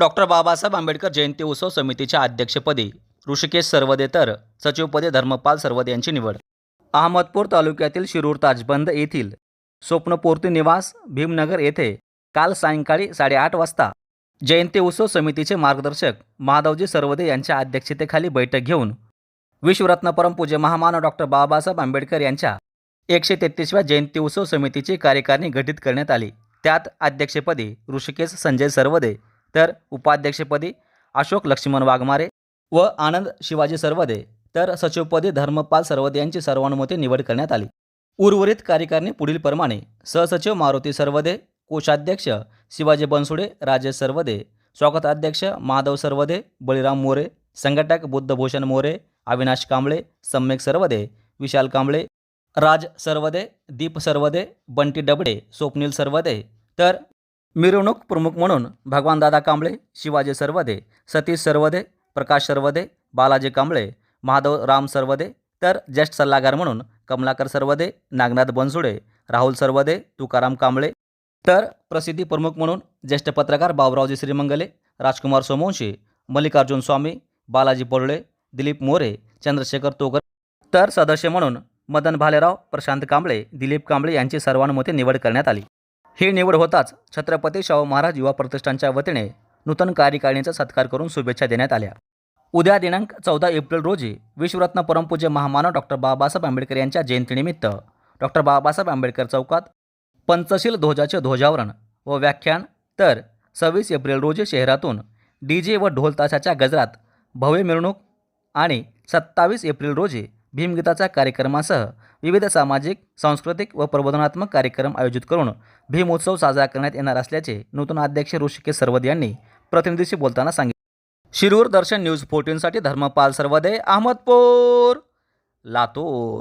Doctor Babasaheb Ambedkar जयंती उत्सव समितीच्या अध्यक्षपदी ऋषिकेश सर्वदे तर सचिवपदी धर्मपाल सर्वदे यांची निवड. अहमदपूर तालुक्यातील शिरूर ताजबंद येथील स्वप्नपूर्ती निवास भीमनगर येथे काल सायंकाळी साडेआठ वाजता जयंती उत्सव समितीचे मार्गदर्शक माधवजी सर्वदे यांच्या अध्यक्षतेखाली बैठक घेऊन विश्वरत्न परमपूज्य महामानव डॉक्टर बाबासाहेब आंबेडकर यांच्या एकशे तेहतीसव्या जयंती उत्सव समितीची कार्यकारिणी गठीत करण्यात आली. त्यात अध्यक्षपदी ऋषिकेश संजय सर्वदे तर उपाध्यक्षपदी अशोक लक्ष्मण वाघमारे व आनंद शिवाजी सर्वदे. तर सचिवपदी धर्मपाल सर्वदे यांची सर्वानुमते निवड करण्यात आली. उर्वरित कार्यकारिणी पुढीलप्रमाणे सहसचिव मारुती सर्वदे कोषाध्यक्ष शिवाजी बनसुडे राजेश सर्वदे स्वागताध्यक्ष माधव सर्वदे बळीराम मोरे संघटक बुद्धभूषण मोरे अविनाश कांबळे सम्यक सर्वदे विशाल कांबळे राज सर्वदे दीप सर्वदे बंटी डबडे स्वप्नील सर्वदे. तर मिरवणूक प्रमुख म्हणून भगवानदादा कांबळे शिवाजी सरवदे सतीश सरवदे प्रकाश सरवदे बालाजी कांबळे महादेव राम सरवदे तर ज्येष्ठ सल्लागार म्हणून कमलाकर सरवदे नागनाथ बनसुडे राहुल सरवदे तुकाराम कांबळे तर प्रसिद्धी प्रमुख म्हणून ज्येष्ठ पत्रकार बाबुरावजी श्रीमंगले राजकुमार सोमवंशी मल्लिकार्जुन स्वामी बालाजी बोर्डे दिलीप मोरे चंद्रशेखर तोगर तर सदस्य म्हणून मदन भालेराव प्रशांत कांबळे दिलीप कांबळे यांची सर्वानुमते निवड करण्यात आली. ही निवड होताच छत्रपती शाहू महाराज युवा प्रतिष्ठानच्या वतीने नूतन कार्यकारिणीचा सत्कार करून शुभेच्छा देण्यात आल्या. उद्या दिनांक चौदा एप्रिल रोजी विश्वरत्न परमपूज्य महामानव डॉक्टर बाबासाहेब आंबेडकर यांच्या जयंतीनिमित्त डॉक्टर बाबासाहेब आंबेडकर चौकात पंचशील ध्वजाचे ध्वजावरण व व्याख्यान तर सव्वीस एप्रिल रोजी शहरातून डी जे व ढोलताशाच्या गजरात भव्य मिरवणूक आणि सत्तावीस एप्रिल रोजी भीमगीताच्या कार्यक्रमासह विविध सामाजिक सांस्कृतिक व प्रबोधनात्मक कार्यक्रम आयोजित करून भीमोत्सव साजरा करण्यात येणार असल्याचे नूतन अध्यक्ष ऋषिकेश सर्वद यांनी प्रतिनिधीशी बोलताना सांगितले. शिरूर दर्शन न्यूज फोर्टीनसाठी धर्मपाल सर्वदे अहमदपूर लातूर.